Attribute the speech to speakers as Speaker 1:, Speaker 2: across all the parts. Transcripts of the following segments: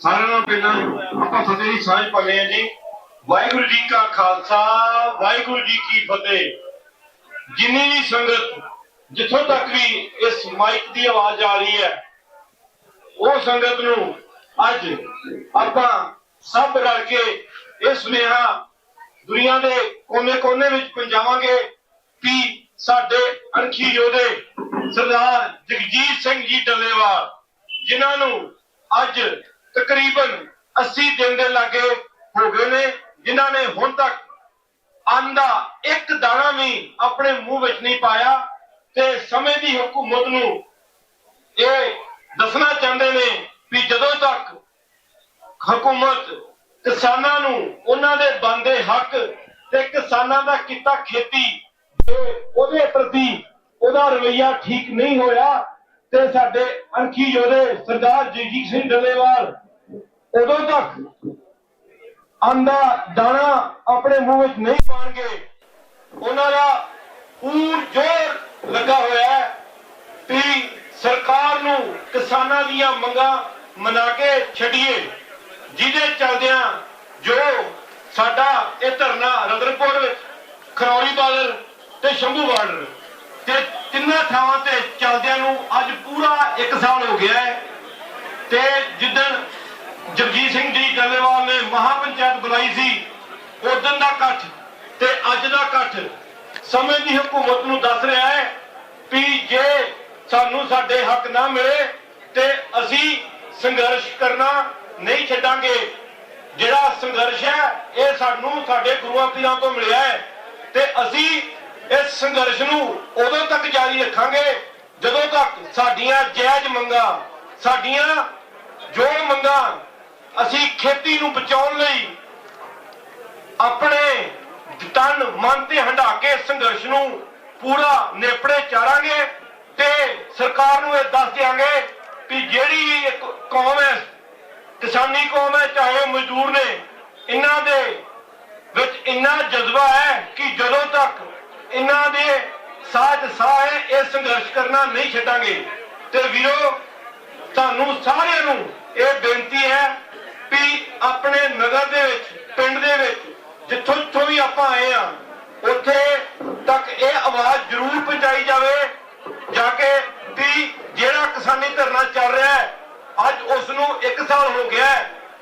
Speaker 1: ਸਾਰਿਆਂ ਨਾਲ ਪਹਿਲਾਂ ਆਪਾਂ ਫਤਿਹ ਦੀ ਸਾਂਝ ਪਾਉਂਦੇ ਹਾਂ ਜੀ। ਵਾਹਿਗੁਰੂ ਜੀ ਕਾ ਖਾਲਸਾ, ਵਾਹਿਗੁਰੂ ਜੀ ਕੀ ਫਤਿਹ। ਜਿੰਨੀ ਵੀ ਸੰਗਤ, ਜਿੱਥੋਂ ਤੱਕ ਵੀ ਇਸ ਮਾਈਕ ਦੀ ਆਵਾਜ਼ ਆ ਰਹੀ ਹੈ, ਉਹ ਸੰਗਤ ਨੂੰ ਅੱਜ ਆਪਾਂ ਸਭ ਰਲ ਕੇ ਇਹ ਸੁਨੇਹਾ ਦੁਨੀਆ ਦੇ ਕੋਨੇ-ਕੋਨੇ ਵਿੱਚ ਪਹੁੰਚਾਵਾਂਗੇ ਕਿ ਸਾਡੇ ਅਣਖੀ ਯੋਧੇ ਸਰਦਾਰ ਜਗਜੀਤ ਸਿੰਘ ਜੀ ਡੱਲੇਵਾਲ, ਜਿਨ੍ਹਾਂ ਨੂੰ ਅੱਜ ਤਕਰੀਬਨ 80 ਦਿਨ ਦੇ ਲਾਗੇ ਹੋ ਗਏ ਨੇ, ਜਿਨ੍ਹਾਂ ਨੇ ਹੁਣ ਤੱਕ ਅੰਨ ਦਾ ਇੱਕ ਦਾਣਾ ਵੀ ਆਪਣੇ ਮੂੰਹ ਵਿੱਚ ਨਹੀਂ ਪਾਇਆ ਤੇ ਸਮੇਂ ਦੀ ਹਕੂਮਤ ਨੂੰ ਇਹ ਦੱਸਣਾ ਚਾਹੁੰਦੇ ਨੇ ਵੀ ਜਦੋਂ ਤੱਕ ਹਕੂਮਤ ਕਿਸਾਨਾਂ ਨੂੰ ਉਹਨਾਂ ਦੇ ਬੰਦੇ ਹੱਕ ਤੇ ਕਿਸਾਨਾਂ ਦਾ ਕੀਤਾ ਖੇਤੀ ਤੇ ਉਹਦੇ ਪ੍ਰਤੀ ਉਹਦਾ ਰਵਈਆ ਠੀਕ ਨਹੀਂ ਹੋਇਆ ਤੇ ਸਾਡੇ ਅਣਖੀ ਯੋਧੇ ਸਰਦਾਰ ਜਗਜੀਤ ਸਿੰਘ ਡੱਲੇਵਾਲ, ਉਦੋਂ ਤੱਕ ਅੰਦਾ ਦਾਣਾ ਆਪਣੇ ਮੂੰਹ ਵਿੱਚ ਨਹੀਂ ਪਾਣਗੇ। ਉਹਨਾਂ ਦਾ ਪੂਰ ਜ਼ੋਰ ਲੱਗਾ ਹੋਇਆ ਹੈ ਵੀ ਸਰਕਾਰ ਨੂੰ ਕਿਸਾਨਾਂ ਦੀਆਂ ਮੰਗਾਂ ਮਨਾ ਕੇ ਛੱਡੀਏ, ਜਿਹਦੇ ਚਲਦਿਆਂ ਜੋ ਸਾਡਾ ਇਹ ਧਰਨਾ ਰਦਰਪੁਰ ਵਿੱਚ ਖਰੌਰੀ ਬਾਦਲ ਤੇ ਸ਼ੰਭੂ ਬਾਰਡਰ ਤੇ ਤਿੰਨਾਂ ਥਾਵਾਂ ਤੇ ਚਲਦਿਆਂ ਨੂੰ ਅੱਜ ਪੂਰਾ 1 ਸਾਲ ਹੋ ਗਿਆ ਹੈ। ਤੇ ਜਿੱਦਣ ਜਗਜੀਤ ਸਿੰਘ ਜੀ ਡੱਲੇਵਾਲ ਨੇ ਮਹਾਪੰਚਾਇਤ ਬੁਲਾਈ ਸੀ, ਉਦੋਂ ਦਾ ਇਕੱਠ ਤੇ ਅੱਜ ਦਾ ਇਕੱਠ ਸਮੇਂ ਦੀ ਹਕੂਮਤ ਨੂੰ ਦੱਸ ਰਿਹਾ ਹੈ ਵੀ ਜੇ ਸਾਨੂੰ ਸਾਡੇ ਹੱਕ ਨਾ ਮਿਲੇ ਤੇ ਅਸੀਂ ਸੰਘਰਸ਼ ਕਰਨਾ ਨਹੀਂ ਛੱਡਾਂਗੇ। ਜਿਹੜਾ ਸੰਘਰਸ਼ ਹੈ, ਇਹ ਸਾਨੂੰ ਸਾਡੇ ਗੁਰੂਆਂ ਪੀਰਾਂ ਤੋਂ ਮਿਲਿਆ ਹੈ ਤੇ ਅਸੀਂ ਸੰਘਰਸ਼ ਨੂੰ ਉਦੋਂ ਤੱਕ ਜਾਰੀ ਰੱਖਾਂਗੇ ਜਦੋਂ ਤੱਕ ਸਾਡੀਆਂ ਜਾਇਜ਼ ਮੰਗਾਂ, ਸਾਡੀਆਂ ਜੋ ਮੰਗਾਂ ਅਸੀਂ ਖੇਤੀ ਨੂੰ ਬਚਾਉਣ ਲਈ ਆਪਣੇ ਤਨ ਮਨ ਤੇ ਹੰਢਾ ਕੇ ਸੰਘਰਸ਼ ਨੂੰ ਪੂਰਾ ਨੇਪੜੇ ਚਾਰਾਂਗੇ ਤੇ ਸਰਕਾਰ ਨੂੰ ਇਹ ਦੱਸ ਦਿਆਂਗੇ ਕਿ ਜਿਹੜੀ ਇੱਕ ਕੌਮ ਹੈ, ਕਿਸਾਨੀ ਕੌਮ ਹੈ, ਚਾਹੇ ਉਹ ਮਜ਼ਦੂਰ ਨੇ, ਇਹਨਾਂ ਦੇ ਵਿੱਚ ਇੰਨਾ ਜਜ਼ਬਾ ਹੈ ਕਿ ਜਦੋਂ ਤੱਕ ਇਹਨਾਂ ਦੇ ਸਾਥ ਸਾਹ ਹੈ, ਇਹ ਸੰਘਰਸ਼ ਕਰਨਾ ਨਹੀਂ ਛੱਡਾਂਗੇ। ਤੇ ਵੀਰੋ, ਤੁਹਾਨੂੰ ਸਾਰਿਆਂ ਨੂੰ ਇਹ ਬੇਨਤੀ ਹੈ ਵੀ ਆਪਣੇ ਨਗਰ ਦੇ ਵਿੱਚ, ਪਿੰਡ ਦੇ ਵਿੱਚ, ਜਿੱਥੋਂ ਜਿੱਥੋਂ ਵੀ ਆਪਾਂ ਆਏ ਆ ਉੱਥੇ ਤੱਕ ਇਹ ਆਵਾਜ਼ ਜ਼ਰੂਰ ਪਹੁੰਚਾਈ ਜਾਵੇ, ਜਾ ਕੇ ਵੀ ਜਿਹੜਾ ਕਿਸਾਨੀ ਧਰਨਾ ਚੱਲ ਰਿਹਾ ਹੈ, ਅੱਜ ਉਸ ਨੂੰ 1 ਸਾਲ ਹੋ ਗਿਆ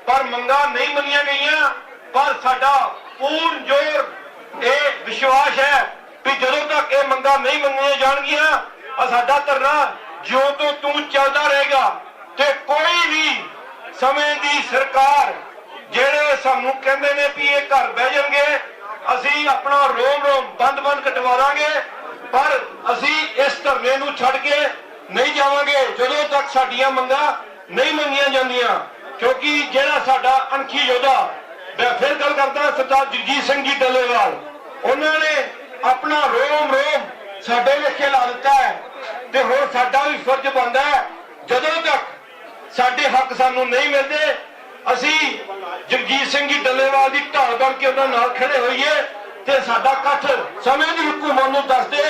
Speaker 1: ਪਰ ਮੰਗਾਂ ਨਹੀਂ ਮੰਨੀਆਂ ਗਈਆਂ, ਪਰ ਸਾਡਾ ਪੂਰਨ ਜ਼ੋਰ ਇਹ ਵਿਸ਼ਵਾਸ ਹੈ ਵੀ ਜਦੋਂ ਤੱਕ ਇਹ ਮੰਗਾਂ ਨਹੀਂ ਮੰਨੀਆਂ ਜਾਣਗੀਆਂ। ਆ ਸਾਡਾ ਧਰਨਾ, ਜਿਉਂ ਤੋਂ ਤੂੰ ਚੱਲਦਾ ਰਹੇਗਾ ਤੇ ਕੋਈ ਵੀ ਸਮੇਂ ਦੀ ਸਰਕਾਰ ਜਿਹੜੇ ਸਾਨੂੰ ਕਹਿੰਦੇ ਨੇ ਵੀ ਇਹ ਘਰ ਬਹਿ ਜਾਣਗੇ, ਅਸੀਂ ਆਪਣਾ ਰੋਮ ਰੋਮ ਬੰਦ ਬੰਦ ਕਟਵਾ ਦਾਂਗੇ ਪਰ ਅਸੀਂ ਇਸ ਧਰਨੇ ਨੂੰ ਛੱਡ ਕੇ ਨਹੀਂ ਜਾਵਾਂਗੇ। ਜਦੋਂ ਤੱਕ ਸਾਡੀਆਂ ਮੰਗਾਂ ਨਹੀਂ ਮੰਗੀਆਂ ਜਾਂਦੀਆਂ, ਕਿਉਂਕਿ ਜਿਹੜਾ ਸਾਡਾ ਅਣਖੀ ਯੋਧਾ, ਮੈਂ ਫਿਰ ਗੱਲ ਕਰਦਾ ਸਰਦਾਰ ਜਗਜੀਤ ਸਿੰਘ ਜੀ ਡੱਲੇਵਾਲ, ਉਹਨਾਂ ਨੇ ਆਪਣਾ ਰੋਮ ਰੋਮ ਸਾਡੇ ਲੇਖੇ ਲਾ ਦਿੱਤਾ ਹੈ ਤੇ ਹੁਣ ਸਾਡਾ ਵੀ ਫਰਜ਼ ਬਣਦਾ ਹੈ, ਜਦੋਂ ਤੱਕ ਸਾਡੇ ਹੱਕ ਸਾਨੂੰ ਨਹੀਂ ਮਿਲਦੇ, ਅਸੀਂ ਜਗਜੀਤ ਸਿੰਘ ਜੀ ਡੱਲੇਵਾਲ ਦੀ ਢਾਲ ਬਣ ਕੇ ਉਹਨਾਂ ਨਾਲ ਖੜੇ ਹੋਈਏ ਤੇ ਸਾਡਾ ਇਕੱਠ ਸਮੇਂ ਦੀ ਹਕੂਮਤ ਨੂੰ ਦੱਸ ਦੇ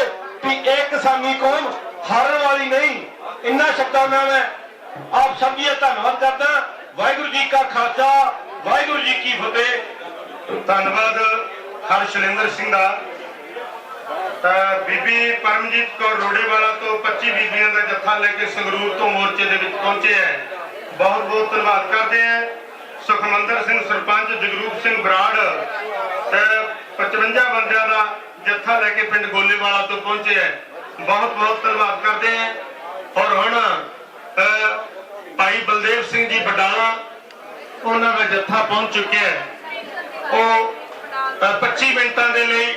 Speaker 1: ਵੀ ਇਹ ਕਿਸਾਨੀ ਕੌਮ ਹਾਰਨ ਵਾਲੀ ਨਹੀਂ। ਇੰਨਾ ਸ਼ਬਦਾਂ ਨਾਲ ਮੈਂ ਆਪ ਸਭ ਜੀ ਧੰਨਵਾਦ ਕਰਦਾ। ਵਾਹਿਗੁਰੂ ਜੀ ਕਾ ਖਾਲਸਾ, ਵਾਹਿਗੁਰੂ ਜੀ ਕੀ ਫਤਿਹ।
Speaker 2: ਧੰਨਵਾਦ ਹਰਸ਼ਰਿੰਦਰ ਸਿੰਘ ਦਾ। ਬੀਬੀ ਪਰਮਜੀਤ ਕੌਰ ਰੋੜੇਵਾਲਾ ਤੋਂ 25 ਬੀਬੀਆਂ ਦਾ ਜੱਥਾ ਲੈ ਕੇ ਸੰਗਰੂਰ ਤੋਂ ਮੋਰਚੇ ਦੇ ਵਿੱਚ ਪਹੁੰਚੇ ਹੈ। ਬਹੁਤ ਬਹੁਤ ਧੰਨਵਾਦ ਕਰਦੇ ਹਾਂ। ਸੁਖਮੰਦਰ ਸਿੰਘ ਸਰਪੰਚ ਜਗਰੂਪ ਸਿੰਘ ਬਰਾੜ ਤੇ 55 ਬੰਦਿਆਂ ਦਾ ਜੱਥਾ ਲੈ ਕੇ ਪਿੰਡ ਗੋਲੇਵਾਲਾ ਤੋਂ ਪਹੁੰਚੇ ਹੈ। ਬਹੁਤ ਬਹੁਤ ਧੰਨਵਾਦ ਕਰਦੇ ਹਾਂ। ਔਰ ਹੁਣ ਭਾਈ ਬਲਦੇਵ ਸਿੰਘ ਜੀ ਬਡਾਲਾ ਉਹਨਾਂ ਦਾ ਜੱਥਾ ਪਹੁੰਚ ਚੁੱਕਿਆ ਹੈ। ਉਹ ਅ, 25 ਮਿੰਟਾਂ ਦੇ ਲਈ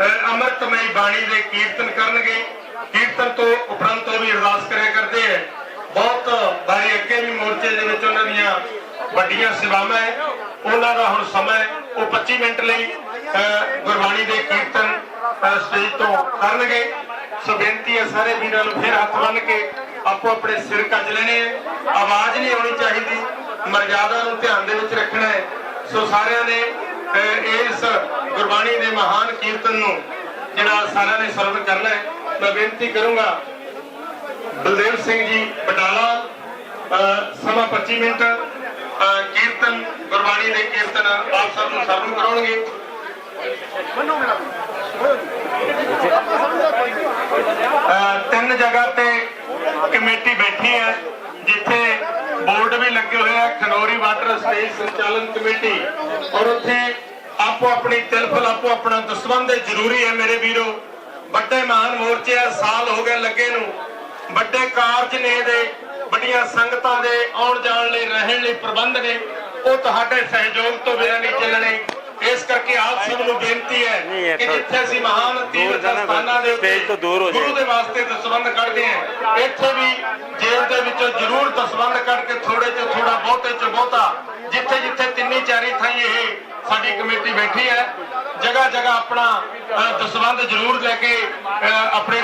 Speaker 2: ਅੰਮ੍ਰਿਤਮਈ ਬਾਣੀ ਦੇ ਕੀਰਤਨ ਕਰਨਗੇ। ਕੀਰਤਨ ਤੋਂ ਉਪਰੰਤ ਉਹ ਵੀ ਅਰਦਾਸ ਕਰਿਆ ਕਰਦੇ ਹੈ। ਬਹੁਤ ਵਾਰੀ ਅੱਗੇ ਵੀ ਮੋਰਚੇ ਦੇ ਵਿੱਚ ਉਹਨਾਂ ਦੀਆਂ ਵੱਡੀਆਂ ਸੇਵਾਵਾਂ ਹੈ। ਉਹਨਾਂ ਦਾ ਹੁਣ ਸਮਾਂ ਉਹ 25 ਮਿੰਟ ਲਈ ਗੁਰਬਾਣੀ ਦੇ ਕੀਰਤਨ ਸਟੇਜ ਤੋਂ ਕਰਨਗੇ। ਸੋ ਬੇਨਤੀ ਹੈ ਸਾਰੇ ਵੀਰਾਂ ਨੂੰ ਫਿਰ ਹੱਥ ਬੰਨ ਕੇ ਆਪੋ ਆਪਣੇ ਸਿਰ ਕੱਜ ਲੈਣੇ ਹੈ। ਆਵਾਜ਼ ਨਹੀਂ ਆਉਣੀ ਚਾਹੀਦੀ। ਮਰਜ਼ਾਦਾ ਨੂੰ ਧਿਆਨ ਦੇ ਵਿੱਚ ਰੱਖਣਾ ਹੈ। ਸੋ ਸਾਰਿਆਂ ਨੇ ਇਸ ਗੁਰਬਾਣੀ ਦੇ ਮਹਾਨ ਕੀਰਤਨ ਨੂੰ ਜਿਹੜਾ ਸਾਰਿਆਂ ਨੇ ਸਰਵਣ ਕਰਨਾ ਹੈ, ਮੈਂ ਬੇਨਤੀ ਕਰੂੰਗਾ, ਬਲਦੇਵ ਸਿੰਘ ਜੀ ਬਟਾਲਾ ਸਮਾਂ 25 ਮਿੰਟ ਕੀਰਤਨ, ਗੁਰਬਾਣੀ ਦੇ ਕੀਰਤਨ ਆਪ ਸਭ ਨੂੰ ਸਰਵਣ ਕਰਾਉਣਗੇ। ਤਿੰਨ ਜਗ੍ਹਾ ਤੇ ਕਮੇਟੀ ਬੈਠੀ ਹੈ, ਜਿੱਥੇ ਬੋਰਡ ਵੀ ਲੱਗੇ ਹੋਏ ਆ, ਖਨੌਰੀ ਵਾਟਰ ਸਟੇਜ ਸੰਚਾਲਨ ਕਮੇਟੀ ਔਰ ਉੱਥੇ ਆਪੋ ਆਪਣੀ ਤਿਲਫਲ ਆਪੋ ਆਪਣਾ ਦਸਵੰਦ ਜ਼ਰੂਰੀ ਹੈ ਮੇਰੇ ਵੀਰੋ। ਵੱਡੇ ਮਹਾਨ ਮੋਰਚੇ ਆ ਸਾਲ ਹੋ ਗਏ ਲੱਗੇ ਨੂੰ। ਵੱਡੇ ਕਾਰਜ ਨੇ ਦੇ ਵੱਡੀਆਂ ਸੰਗਤਾਂ ਦੇ ਆਉਣ ਜਾਣ ਲਈ ਰਹਿਣ ਲਈ ਪ੍ਰਬੰਧ ਨੇ। ਉਹ ਤੁਹਾਡੇ ਸਹਿਯੋਗ ਤੋਂ ਬਿਨਾਂ ਨਹੀਂ ਚੱਲਣੇ। ਇਸ ਕਰਕੇ ਆਪ ਸਭ ਨੂੰ ਬੇਨਤੀ ਹੈ ਕਿ ਜਿੱਥੇ ਅਸੀਂ ਮਹਾਨ ਤੀਰਥ ਸਥਾਨਾਂ ਦੇ ਉੱਤੇ
Speaker 3: ਹੋ।
Speaker 2: ਗੁਰੂ ਦੇ ਵਾਸਤੇ ਦਸਵੰਦ ਕੱਢਦੇ ਆ। ਇੱਥੇ ਵੀ ਜੇਬ ਦੇ ਵਿੱਚੋਂ ਜ਼ਰੂਰ ਦਸਵੰਦ ਕੱਢ ਕੇ ਥੋੜੇ ਚ ਥੋੜਾ ਬਹੁਤੇ ਚ ਬਹੁਤਾ ਜਿੱਥੇ ਜਿੱਥੇ ਤਿੰਨੀ ਚਾਰੀ ਥਾਈ ਇਹ ਸਾਡੀ ਕਮੇਟੀ ਬੈਠੀ ਹੈ। ਜਗ੍ਹਾ ਜਗ੍ਹਾ ਆਪਣਾ ਅ, ਜ਼ਰੂਰ ਲੈ ਕੇ ਆਪਣੇ